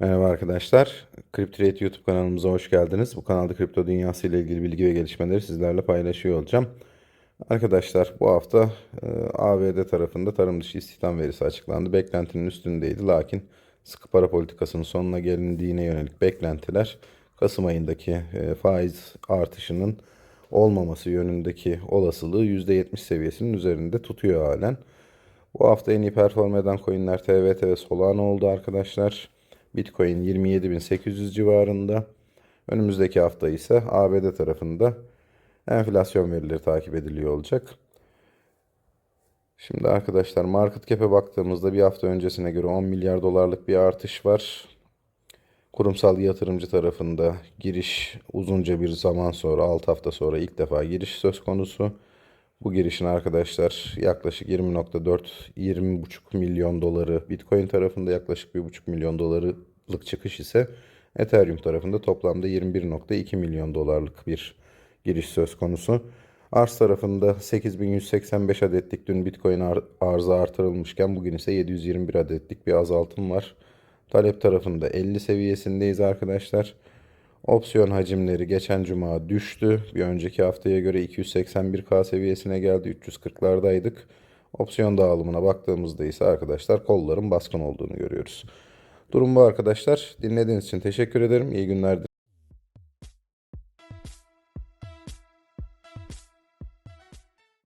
Merhaba arkadaşlar. CryptoRate YouTube kanalımıza hoş geldiniz. Bu kanalda kripto dünyası ile ilgili bilgi ve gelişmeleri sizlerle paylaşıyor olacağım. Arkadaşlar bu hafta e, ABD tarafında tarım dışı istihdam verisi açıklandı. Beklentinin üstündeydi. Lakin sıkı para politikasının sonuna gelindiğine yönelik beklentiler Kasım ayındaki e, faiz artışının olmaması yönündeki olasılığı %70 seviyesinin üzerinde tutuyor halen. Bu hafta en iyi perform eden coinler TVT ve Solana oldu arkadaşlar. Bitcoin 27.800 civarında. Önümüzdeki hafta ise ABD tarafında enflasyon verileri takip ediliyor olacak. Şimdi arkadaşlar market cap'e baktığımızda bir hafta öncesine göre 10 milyar dolarlık bir artış var. Kurumsal yatırımcı tarafında giriş uzunca bir zaman sonra 6 hafta sonra ilk defa giriş söz konusu. Bu girişin arkadaşlar yaklaşık 20.4-20.5 milyon doları Bitcoin tarafında yaklaşık 1.5 milyon dolarlık çıkış ise Ethereum tarafında toplamda 21.2 milyon dolarlık bir giriş söz konusu. Arz tarafında 8185 adetlik dün Bitcoin ar- arzı artırılmışken bugün ise 721 adetlik bir azaltım var. Talep tarafında 50 seviyesindeyiz arkadaşlar. Opsiyon hacimleri geçen cuma düştü. Bir önceki haftaya göre 281K seviyesine geldi. 340'lardaydık. Opsiyon dağılımına baktığımızda ise arkadaşlar kolların baskın olduğunu görüyoruz. Durum bu arkadaşlar. Dinlediğiniz için teşekkür ederim. İyi günler.